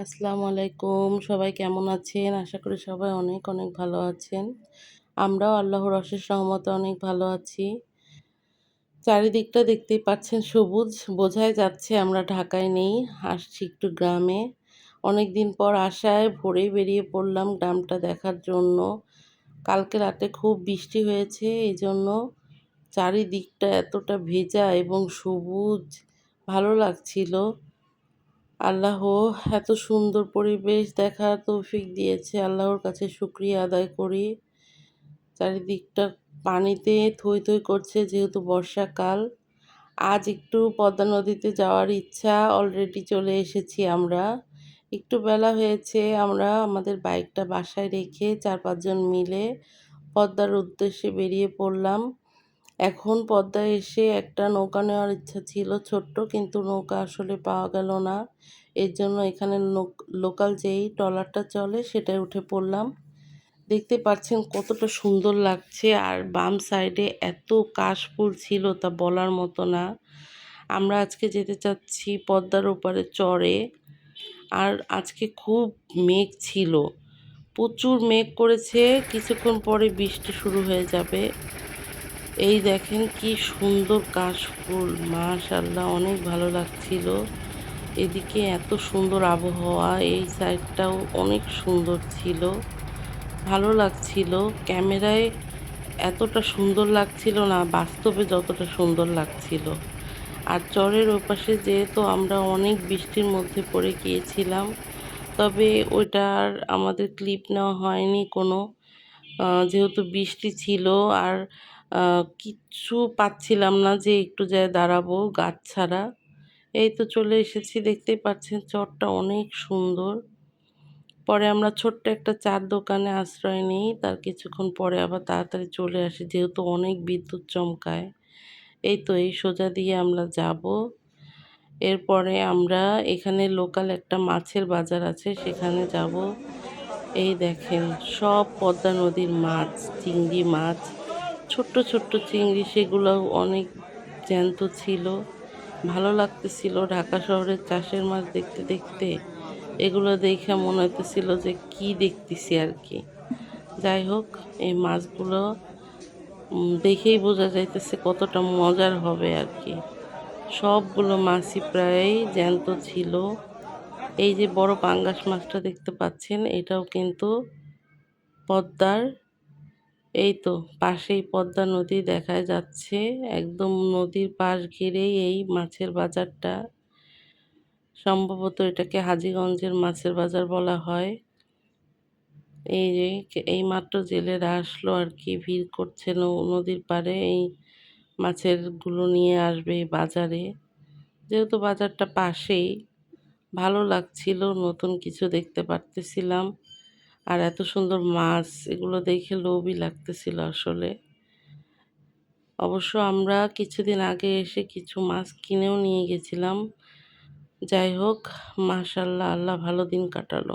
আসসালামু আলাইকুম। সবাই কেমন আছেন? আশা করি সবাই অনেক অনেক ভালো আছেন। আমরাও আল্লাহর অশেষ সহমতে অনেক ভালো আছি। চারিদিকটা দেখতেই পাচ্ছেন সবুজ, বোঝাই যাচ্ছে আমরা ঢাকায় নেই, আসছি একটু গ্রামে। অনেক দিন পর আসায় ভোরে বেরিয়ে পড়লাম গ্রামটা দেখার জন্য। কালকে রাতে খুব বৃষ্টি হয়েছে এই জন্য চারিদিকটা এতটা ভেজা এবং সবুজ, ভালো লাগছিল। আল্লাহ এত সুন্দর পরিবেশ দেখার তৌফিক দিয়েছে। আল্লাহর কাছে শুক্রিয়া আদায় করি। চারিদিকটা পানিতে থই থই করছে যেহেতু বর্ষাকাল। আজ একটু পদ্মা নদীতে যাওয়ার ইচ্ছা অলরেডি চলে এসেছি আমরা। একটু বেলা হয়েছে, আমরা আমাদের বাইকটা বাসায় রেখে চার পাঁচজন মিলে পদ্মার উদ্দেশ্যে বেরিয়ে পড়লাম। এখন পদ্মায় এসে একটা নৌকা নেওয়ার ইচ্ছা ছিল ছোট্ট, কিন্তু নৌকা আসলে পাওয়া গেল না। এর জন্য এখানে লোকাল যেই ট্রলারটা চলে সেটায় উঠে পড়লাম। দেখতে পাচ্ছেন কতটা সুন্দর লাগছে আর বাম সাইডে এত কাশফুল ছিল তা বলার মতো না। আমরা আজকে যেতে চাচ্ছি পদ্মার ওপারে চরে আর আজকে খুব মেঘ ছিল। প্রচুর মেঘ করেছে, কিছুক্ষণ পরে বৃষ্টি শুরু হয়ে যাবে। এই দেখেন কি সুন্দর কাশফুল মাশাল্লাহ অনেক ভালো লাগছিল। এদিকে এত সুন্দর আবহাওয়া, এই সাইডটাও অনেক সুন্দর ছিল। ভালো লাগছিল। ক্যামেরায় এতটা সুন্দর লাগছিল না, বাস্তবে যতটা সুন্দর লাগছিল। আর চরের ওপাশে যেহেতু আমরা অনেক বৃষ্টির মধ্যে পড়ে গিয়েছিলাম, তবে ওইটার আমাদের ক্লিপ নেওয়া হয়নি কোনো। যেহেতু বৃষ্টি ছিল আর কিচ্ছু পাচ্ছিলাম না যে একটু যায় দাঁড়াবো গাছ ছাড়া। এই তো চলে এসেছি, দেখতেই পাচ্ছেন চরটা অনেক সুন্দর। পরে আমরা ছোট্ট একটা চার দোকানে আশ্রয় নিই, তার কিছুক্ষণ পরে আবার তাড়াতাড়ি চলে আসি, যেহেতু অনেক বিদ্যুৎ চমকায়। এই তো এই সোজা দিয়ে আমরা যাব। এরপরে আমরা এখানে লোকাল একটা মাছের বাজার আছে, সেখানে যাব। এই দেখেন সব পদ্মা নদীর মাছ, চিংড়ি মাছ, ছোট্ট ছোট্ট চিংড়ি, সেগুলো অনেক জ্যান্ত ছিল। ভালো লাগতেছিল ঢাকা শহরের চাষের মাছ দেখতে দেখতে। এগুলো দেখে মনে হইতেছিল যে কি দেখতেছি আর কি। যাই হোক, এই মাছগুলো দেখেই বোঝা যাইতেছে কতটা মজার হবে আর কি। সবগুলো মাছই প্রায় জ্যান্ত ছিল। এই যে বড় পাঙ্গাস মাছটা দেখতে পাচ্ছেন, এটাও কিন্তু পদ্মার এই তো পাশেই পদ্মা নদী দেখা যাচ্ছে। একদম নদীর পাশ ঘিরেই এই মাছের বাজারটা। সম্ভবত এটাকে হাজিগঞ্জের মাছের বাজার বলা হয়। এই যে এই মাত্র জেলেরা আসলো আর কি, ভিড় করছে নদীর পাড়ে। এই মাছেরগুলো নিয়ে আসবে বাজারে। যেহেতু বাজারটা পাশেই, ভালো লাগছিল, নতুন কিছু দেখতে পারতেছিলাম। আর এত সুন্দর মাছ, এগুলো দেখে লোভই লাগতেছিল আসলে। অবশ্য আমরা কিছুদিন আগে এসে কিছু মাছ কিনেও নিয়ে গেছিলাম। যাই হোক মাশাল্লাহ আল্লাহ ভালো দিন কাটালো।